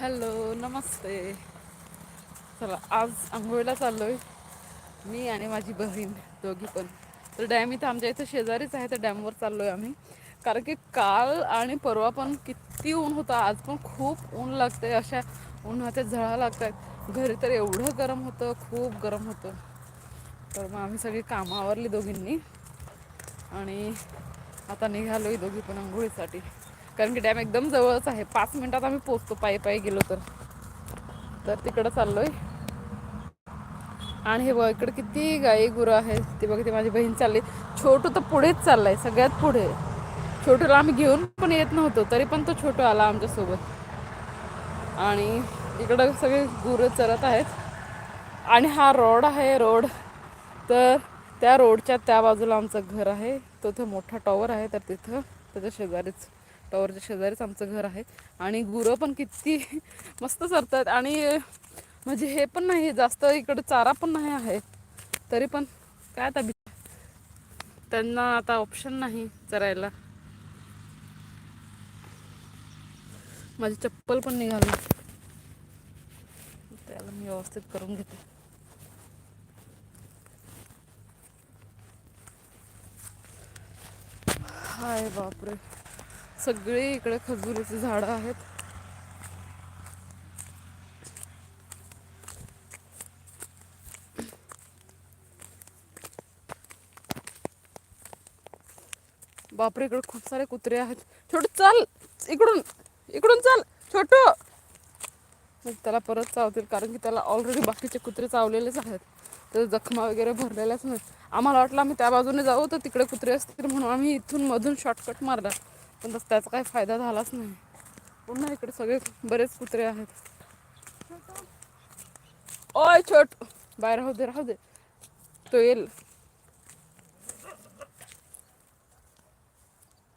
Hello नमस्ते. चला आज आंघोळीला चाललो आहे मी आणि माझी बहीण दोघी पण. तर डॅम इथं आमच्या इथं शेजारीच आहे तर डॅमवर चाललो आहे आम्ही. कारण की काल आणि परवा पण किती ऊन होतं आज पण खूप ऊन लागते अशा उन्हाच्या झळा लागत आहेत घरी तर एवढं गरम होतं खूप गरम होतं. तर मग आम्ही सगळी कामं आवरली दोघींनी. आणि आता निघालो आहे दोघी पण आंघोळीसाठी. कारण की डॅम एकदम जवळच आहे. पाच मिनिटात आम्ही पोचतो पायी पायी गेलो तर. तर तिकडं चाललोय. आणि हे बघ इकडे किती गाई गुरं आहेत. ते बघ ते माझी बहीण चालली. छोटू तर पुढेच चाललाय सगळ्यात पुढे. छोटूला आम्ही घेऊन पण येत नव्हतो तरी पण तो छोटू आला आमच्यासोबत आणि इकडं सगळे गुरं चरत आहेत. आणि हा रोड आहे रोड तर त्या रोडच्या त्या बाजूला आमचं घर आहे. तो मोठा टॉवर आहे तर तिथं त्याच्या शेजारीच. टॉवरच्या शेजारीच आमचं घर आहे. आणि गुरं पण किती मस्त चरतात आणि म्हणजे हे पण नाही जास्त इकडं चारा पण नाही आहे. तरी पण काय आता त्यांना आता ऑप्शन नाही चरायला माझी चप्पल पण निघाली. त्याला मी व्यवस्थित करून घेते. हाय बापरे. सगळे इकडे खजुरीची झाडं आहेत. बापरे इकडे खूप सारे कुत्रे आहेत. छोटू चल. इकडून इकडून चल. छोटू. मग त्याला परत चावतील कारण की त्याला ऑलरेडी बाकीचे कुत्रे चावलेलेच आहेत. तर जखमा वगैरे भरलेल्याच नाहीत आम्हाला वाटलं आम्ही त्या बाजूने जाऊ तर तिकडे कुत्रे असतील म्हणून आम्ही इथून मधून शॉर्टकट मारला पण तसं त्याचा काही फायदा झालाच नाही. पुन्हा इकडे सगळे बरेच कुत्रे आहेत. ओय छोट. बाहेर राहू दे राहू दे. तो येईल.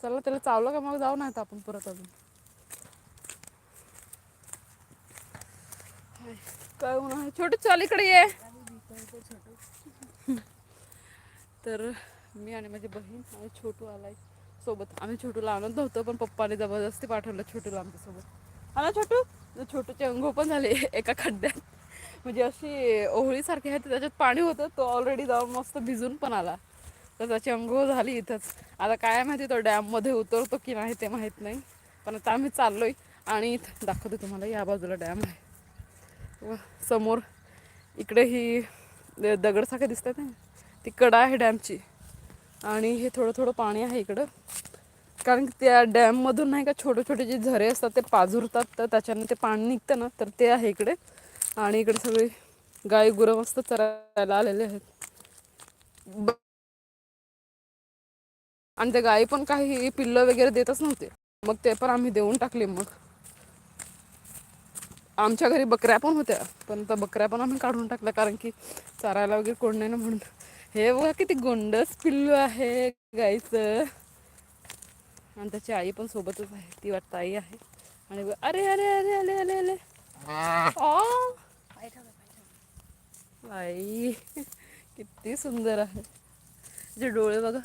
चला त्याला चावलं का मग जाऊ नाही आपण परत अजून. हाय, काय ऊन छोटू चाल इकडे ये. तर मी आणि माझी बहीण आणि छोटू आलाय. सोबत. आम्ही छोटूला आणत नव्हतं पण पप्पाने जबरदस्ती पाठवलं छोटूला आमच्यासोबत. आला छोटू? छोटूचे अंघोळ पण झाले एका खड्ड्यात. म्हणजे अशी ओहळीसारखी आहे त्याच्यात पाणी होतं तो ऑलरेडी जाऊन मस्त भिजून पण आला. तर त्याची अंघोळ झाली इथंच. आता काय माहिती तो डॅममध्ये उतरतो की नाही ते माहीत नाही. पण आता आम्ही चाललो आहे आणि इथं दाखवते तुम्हाला या बाजूला डॅम आहे. व समोर इकडे ही दगडसारखे दिसतात ना ती कडा आहे डॅमची आणि हे थोडं थोडं पाणी आहे इकडं. कारण की त्या डॅममधून नाही का छोटे छोटे जे झरे असतात ते पाझुरतात तर त्याच्याने ते पाणी निघतं ना तर ते आहे इकडे. आणि इकडे सगळे गाई गुरं मस्त चरायला आलेले आहेत. ब- आणि त्या गाई पण काही पिल्लं वगैरे देतच नव्हते. मग ते पण आम्ही देऊन टाकले मग. आमच्या घरी बकऱ्या पण होत्या पण त्या बकऱ्या पण आम्ही काढून टाकल्या कारण की चारायला वगैरे कोण नाही ना म्हणून हे बघा किती गोंडस पिल्लू आहे गाईचं आणि त्याची आई पण सोबतच आहे. ती वाटतं आई आहे. आणि अरे अरे अरे अरे अरे अरे. आई किती सुंदर आहे. जे डोळे बघा.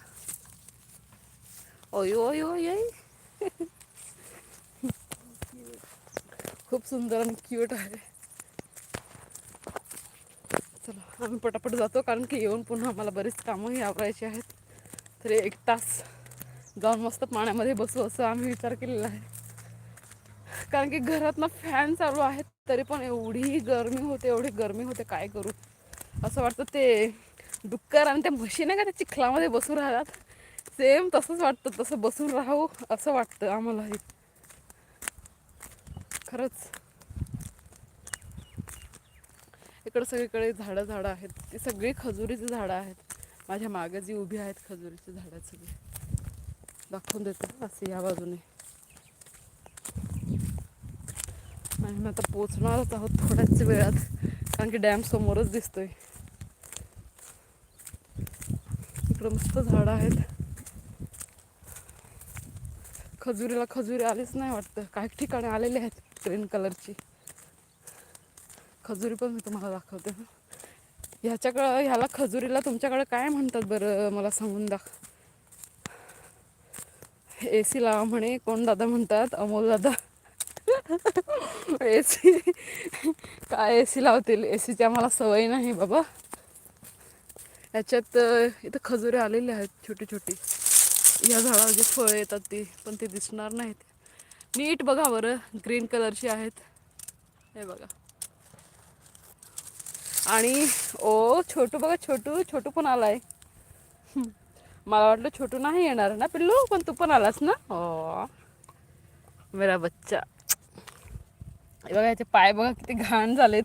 ओयो ओयो ओय ओय. खूप सुंदर आणि क्यूट आहे. चला आम्ही पटापट जातो कारण की येऊन पुन्हा आम्हाला बरीच कामंही आवरायची आहेत. तरी एक तास जाऊन मस्त पाण्यामध्ये बसू असं आम्ही विचार केलेला आहे. कारण की घरात ना फॅन चालू आहेत तरी पण एवढी गरमी होते एवढी गरमी होते काय करू? असं वाटतं ते डुक्कर आणि त्या म्हशी नाही का त्या चिखलामध्ये बसून राहतात. सेम तसंच वाटतं तसं बसून राहू असं वाटतं आम्हालाही. खरंच. इकडं सगळीकडे झाडं झाडं आहेत. ती सगळी खजुरीची झाडं आहेत. माझ्या मागे जी उभी आहेत खजुरीची झाडं सगळी. दाखवून देते असे या बाजूने. आणि मी आता पोचणारच आहोत थोड्याच वेळात कारण की डॅम समोरच दिसतोय. इकडं मस्त झाडं आहेत. खजुरीला खजुरी आलीच नाही वाटतं. काही ठिकाणी आलेली आहेत ग्रीन कलरची. खजुरी पण मी तुम्हाला दाखवते. ह्याच्याकडं ह्याला खजुरीला तुमच्याकडे काय म्हणतात बरं? मला सांगून दाख ए सी लावा म्हणे कोण दादा म्हणतात? अमोल दादा. ए सी काय ए सी लावतील ए सीची आम्हाला सवय नाही बाबा. याच्यात इथं खजुरे आलेली आहेत छोटी छोटी. या झाडावर जे फळं येतात ती पण ते दिसणार नाहीत. नीट बघा बरं ग्रीन कलरची आहेत. हे बघा. आणि ओ छोटू बघा छोटू छोटू पण आलाय. मला वाटलं छोटू नाही येणार ना पिल्लू पण तू पण आलास ना? हो. मेरा बच्चा. बघा याचे पाय बघा किती घाण झालेत.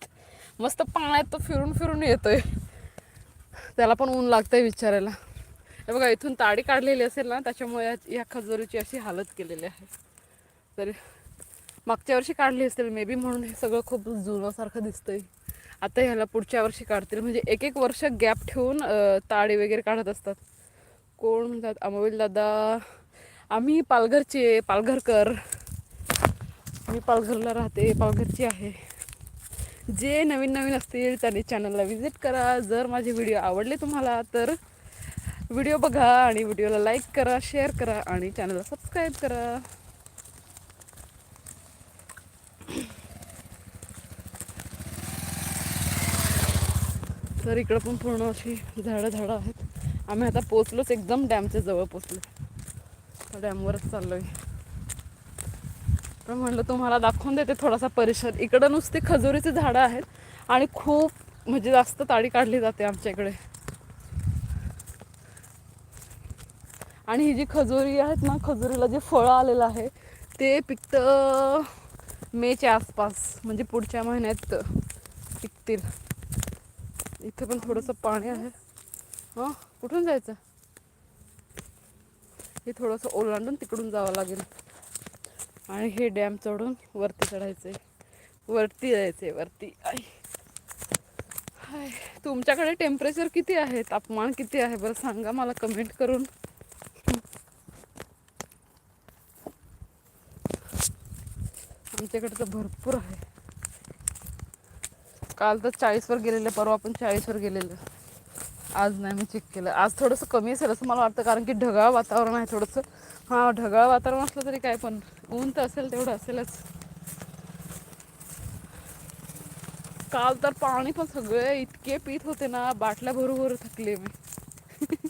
मस्त पाण्यात तो फिरून फिरून येतोय. त्याला पण ऊन लागतंय विचारायला. हे बघा इथून ताडी काढलेली असेल ना त्याच्यामुळे या- या खजूरीची अशी हालत केलेली आहे. तर मागच्या वर्षी काढली असेल मे बी म्हणून हे सगळं खूप जुनासारखं दिसतंय. आता ह्याला पुढच्या वर्षी काढतील. म्हणजे एक एक वर्ष गॅप ठेवून ताळे वगैरे काढत असतात. कोण म्हणतात अमोल दादा आम्ही पालघरचे पालघरकर. मी पालघरला राहते पालघरची आहे. जे नवीन नवीन असतील त्यांनी चॅनलला व्हिजिट करा. जर माझे व्हिडिओ आवडले तुम्हाला तर व्हिडिओ बघा आणि व्हिडिओला लाईक करा शेअर करा आणि चॅनलला सबस्क्राईब करा. तर इकडं पण पूर्ण अशी झाडं झाडं आहेत. आम्ही आता पोचलोच एकदम डॅमच्या जवळ पोचलो तर डॅमवरच चाललोय. पण म्हणलं तुम्हाला दाखवून देते थोडासा परिसर. इकडं नुसते खजुरीचे झाडं आहेत आणि खूप म्हणजे जास्त ताडी काढली जाते आमच्या इकडे. आणि ही जी खजुरी आहेत ना खजुरीला जे फळं आलेलं आहे ते पिकतं मेच्या आसपास म्हणजे पुढच्या महिन्यात पिकतील. इथे पण थोडंसं पाणी आहे. हां? कुठून जायचं? हे थोडंसं ओलांडून तिकडून जावं लागेल. आणि हे डॅम चढून वरती चढायचं आहे वरती जायचं आहे वरती. आय हाय. तुमच्याकडे टेम्परेचर किती आहे? तापमान किती आहे? बरं सांगा मला कमेंट करून. आमच्याकडे तर भरपूर आहे. काल तर चाळीसवर गेलेलं परवा आपण चाळीसवर गेलेलं. आज नाही मी चेक केलं. आज थोडंसं कमी असेल असं मला वाटतं कारण की ढगाळ वातावरण आहे थोडंसं. हां ढगाळ वातावरण असलं तरी काय पण ऊन तर असेल तेवढं असेलच. काल तर पाणी पण सगळे इतके पीत होते ना बाटल्या भरू भरू थकले मी.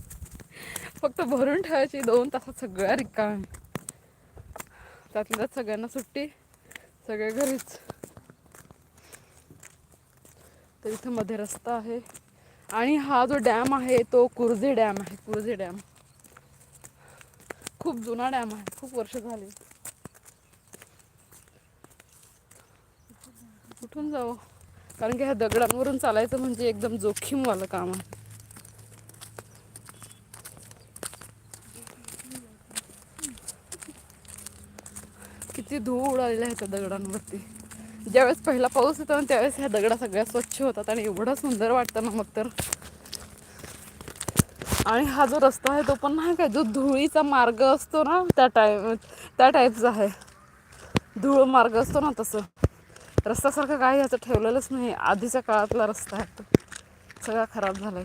फक्त भरून ठेवायची दोन तासात सगळ्या रिकामी त्यातल्या त्यात सगळ्यांना सुट्टी सगळे घरीच. तर इथं मध्ये रस्ता आहे. आणि हा जो डॅम आहे तो कुर्जे डॅम आहे. कुर्जे डॅम. खूप जुना डॅम आहे. खूप वर्ष झाले. कुठून जाऊ कारण की ह्या दगडांवरून चालायचं म्हणजे एकदम जोखीमवालं काम आहे. किती धूळ उडालेल्या आहे त्या दगडांवरती. ज्यावेळेस पहिला पाऊस येतो ना त्यावेळेस ह्या दगडा सगळ्या स्वच्छ होतात आणि एवढं सुंदर वाटतं ना मग तर. आणि हा जो रस्ता आहे तो पण नाही काय जो धुळीचा मार्ग असतो ना त्या टाईम त्या टाईपचा आहे. धूळ मार्ग असतो ना तसं. रस्त्यासारखं काही याचं ठेवलेलंच नाही आधीच्या काळातला रस्ता आहे तो. सगळा खराब झालाय.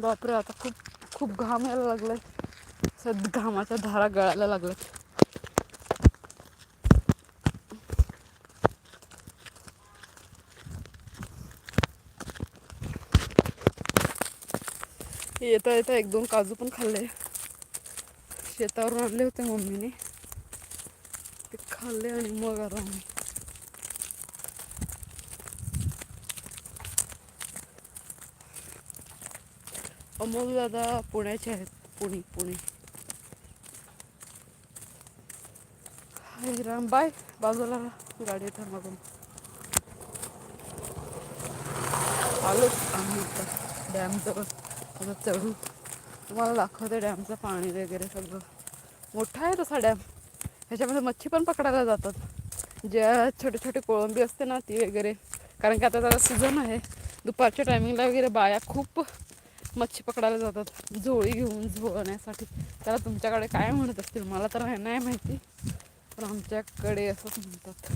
बापरे आता खूप खूप घाम यायला लागलाय. सद घामाच्या धारा गळायला लागल्यात. येता येता एक दोन काजू पण खाल्ले. शेतावरून आणले होते मम्मीने. ते खाल्ले आणि मग आलो आम्ही. अमोल दादा पुण्याचे आहेत. पुणे पुणे. हाय राम बाय. बाजूला गाडी येतात मग आलोच आम्ही इथं. डॅमजवळ. आता चढू. तुम्हाला दाखवते डॅमचं पाणी वगैरे सगळं. मोठा आहे तसा डॅम. ह्याच्यामध्ये मच्छी पण पकडायला जातात. ज्या छोटे छोटे कोळंबी असते ना ती वगैरे. कारण की आता त्याला सीझन आहे. दुपारच्या टायमिंगला वगैरे बाया खूप मच्छी पकडायला जातात. झोळी घेऊन झोळण्यासाठी. त्याला तुमच्याकडे काय म्हणत असतील मला तर नाही माहिती. पण आमच्याकडे असंच म्हणतात.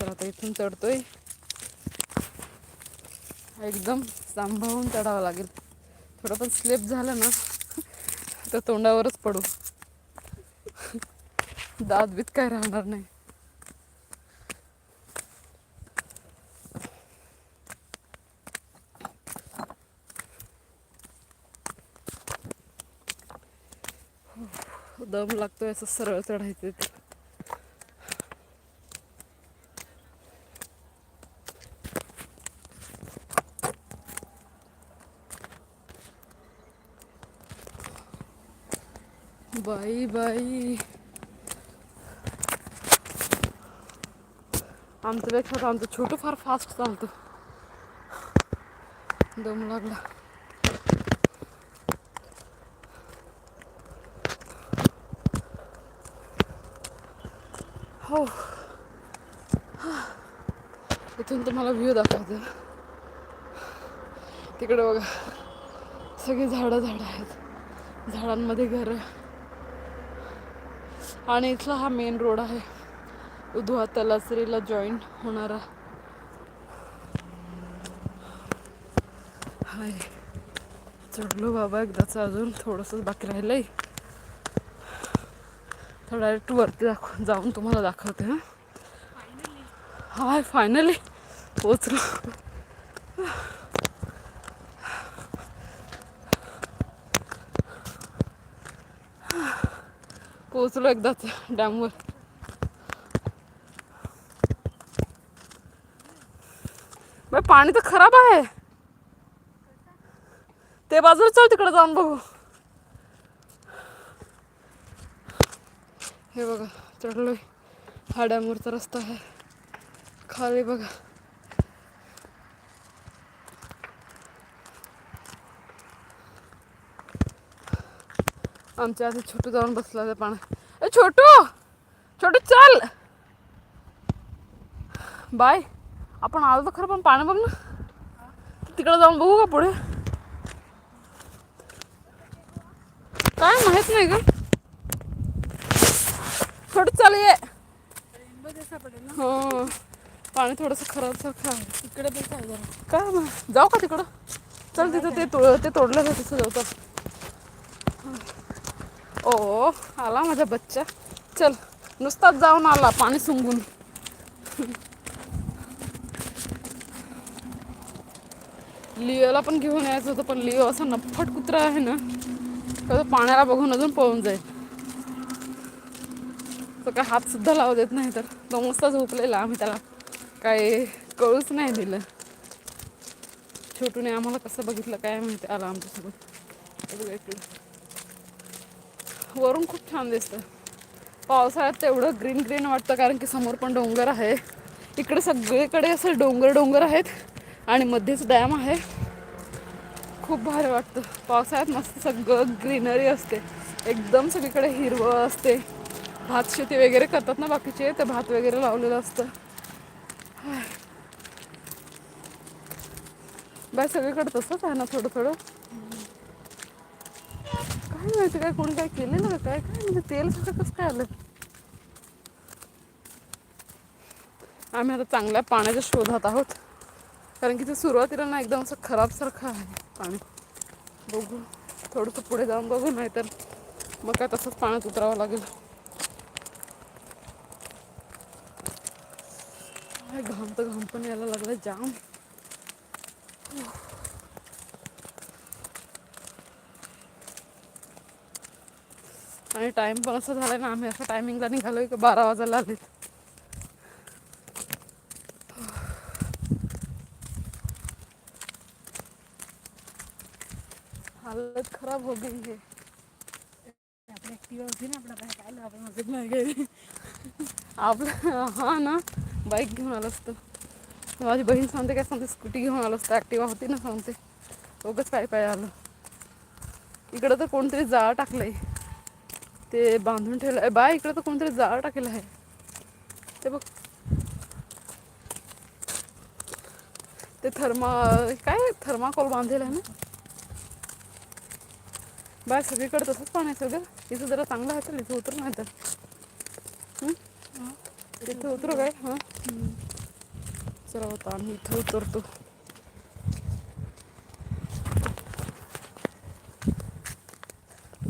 तर आता इथून चढतोय. एकदम सांभाळून चढावं लागेल. थोडं पण स्लिप झालं ना तर तोंडावरच पडू. दात बीत काय राहणार नाही. दम लागतोय असं सरळ चढायचं ते बाई बाई आमच्यापेक्षा तर आमचं छोटं फार फास्ट चालतं दम लागला हो इथून तुम्हाला व्ह्यू दाखवते तिकडे बघा सगळी झाडं झाडं आहेत झाडांमध्ये घर आणि इथला हा मेन रोड आहे. उधवा तलासरीला जॉईन होणारा. हाय. चढलो बाबा एकदाचं अजून थोडंसं बाकी राहिलंय. तर डायरेक्ट वरती दाखव जाऊन तुम्हाला दाखवते हां. हाय फायनली पोचलो. पोचलो एकदाच डॅमवर. बाई पाणी तर खराब आहे. ते बाजूला चल तिकडे जाऊन बघू. हे बघा चढलोय. हा डॅमवरचा रस्ता आहे. खाली बघा. आमच्या आधी छोटू जाऊन बसला त्या पाण्यात ए छोटू! छोटू चल! बाय. आपण आलो तर खरं पण पाणी बघ ना. तिकडे जाऊन बघू का पुढे? काय माहीत नाही ग. छोटू चाल ये. हो. पाणी थोडंसं खराब सारखं आहे तिकडे पण काय जाऊ का तिकडं? चल तिथं ते तोड ते तोडलं का तिथं जाऊ ओ आला माझा बच्चा. चल नुसताच जाऊन आला पाणी सुंगून. लिओला पण घेऊन यायचं होतं पण लिओ असा नफट कुत्रा आहे ना तर तो पाण्याला बघून अजून पळून जाईल. तो काय हात सुद्धा लावू देत नाही तर. तो मस्त झोपलेला आम्ही त्याला काही कळूच नाही दिलं. छोटूने आम्हाला कसं बघितलं काय माहिती आला आमच्यासोबत. वरून खूप छान दिसतं. पावसाळ्यात तेवढं ग्रीन ग्रीन वाटतं कारण की समोर पण डोंगर आहे. इकडे सगळीकडे असं डोंगर डोंगर आहेत आणि मध्येच डॅम आहे. खूप भारी वाटतं. पावसाळ्यात मस्त सगळं ग्रीनरी असते. एकदम सगळीकडे हिरवं असते. भात शेती वगैरे करतात ना बाकीचे ते भात वगैरे लावलेलं असतं. बाय सगळीकडे तसंच आहे ना थोडं थोडं? काय माहिती काय कोणी काय केलेलं का काय? काय म्हणजे तेल सगळं कसं काय आलं? आम्ही आता चांगल्या पाण्याच्या शोधात आहोत. कारण की ते सुरुवातीला ना एकदम असं खराब सारखं आहे पाणी. बघू थोडंसं पुढे जाऊन बघू नाही तर मग काय तसंच पाण्यात उतरावं लागेल. काय घाम तर घाम पण यायला लागला जाम. आणि टाइम पण असं झालाय ना आम्ही असं टायमिंगला निघालो की बारा वाजायला आलेत हालत खराब हो गई है आपली ॲक्टिवा होती ना आपला काय काय आपण मजेत नाही गेली. आपलं हा ना बाईक घेऊन आलं असतं. माझी बहीण सांगते काय सांगते स्कूटी घेऊन आलं असतं. ॲक्टिवा होती ना सांगते. उगच काय पाय आलं. इकडं तर कोणतरी जाळं टाकलंय. ते बांधून ठेवलं. बाय इकडं तर कोणतरी जाळं टाकेलं आहे. ते बघ. ते थर्मा काय थर्माकोल बांधलेलं आहे ना? बाय सगळीकडे तसंच पाणी आहे सगळं. इथं जरा चांगलं आहे तर इथं उतर नाही तर? तिथं उतरू काय? हां? चला होता आम्ही इथं उतरतो.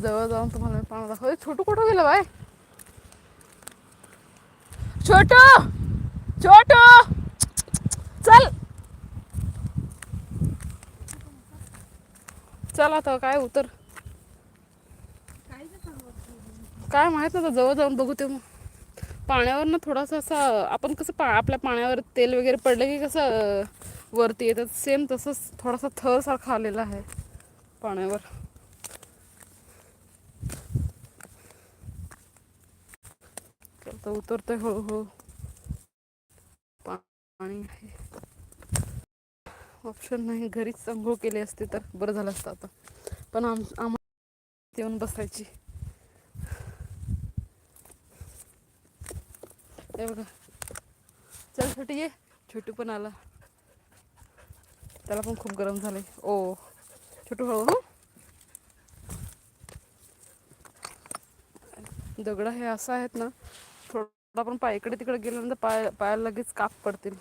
जवळ जाऊन तुम्हाला मी पाणी दाखवते. छोटू कुठं गेलं बाय? छोटू! छोटू! चल! चल आता काय उतर. काय माहीत ना आता जवळ जाऊन बघू ते मग. पाण्यावर ना थोडासा असा आपण कसं पा आपल्या पाण्यावर तेल वगैरे पडलं की कसं वरती येतात सेम तसंच थोडासा थर सारखा आलेला आहे पाण्यावर. आता उतरतंय हळूहळू पाणी आहे. ऑप्शन नाही. घरीच अंघोळ केली असते तर बरं झालं असतं आता. पण आम आम्हाला येऊन बसायची. हे बघा. चल छोटी ये. छोटू पण आला. त्याला पण खूप गरम झालंय. ओ. छोटू हळू हं. दगड हे असं आहेत ना आपण पाय इकडे तिकडे गेल्यानंतर पाय पायाला लगेच काप पडतील.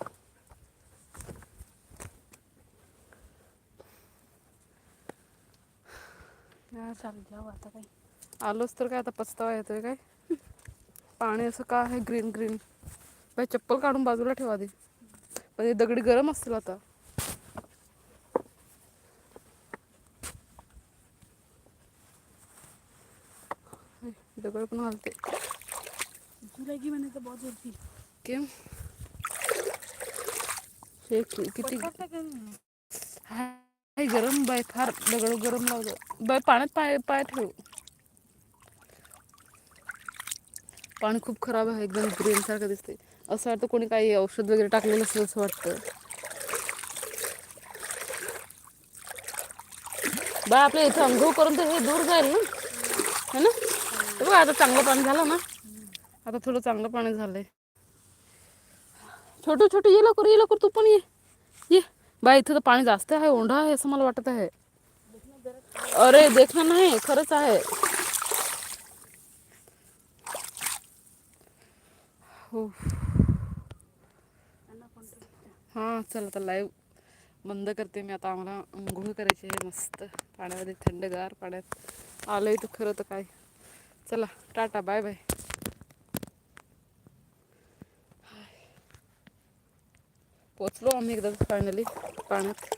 हा आता आलोच तर काय आता पस्तावा येतोय काय? पाणी असं का आहे? Green green. बाई चप्पल काढून बाजूला ठेवा आधी. पण हे दगडी गरम असतील आता. दगड पण घालते बहुत हे कि- किती? काय. हाय गरम बाय फार दगड गरम लावलं. बाय पाण्यात पाय पाय ठेव. पाणी खूप खराब आहे एकदम ग्रीन सारखं दिसते असं वाटतं कोणी काही औषध वगैरे टाकलेलं असेल असं वाटतं. बाय आपल्या इथं अंघोळ करून तर हे दूर जाईल ना? है ना? बघ आता चांगलं पाणी झालं ना? आता थोडं चांगलं पाणी झालंय. छोटू छोटू, ये लवकर ये लवकर, तू पण ये. ये. बाय इथं तर पाणी जास्त आहे, ओंढा असं मला वाटत आहे. अरे देखना नाही, खरंच हो. हाँ, चल आता लाईव्ह बंद करते मी. आता अंघोळ करायची आहे मस्त. पाण्यामध्ये थंडगार पाण्यात आलंय तर खरं तर काय. चला, टाटा बाय बाय पोचलो आम्ही एकदा फायनली पाण्यात.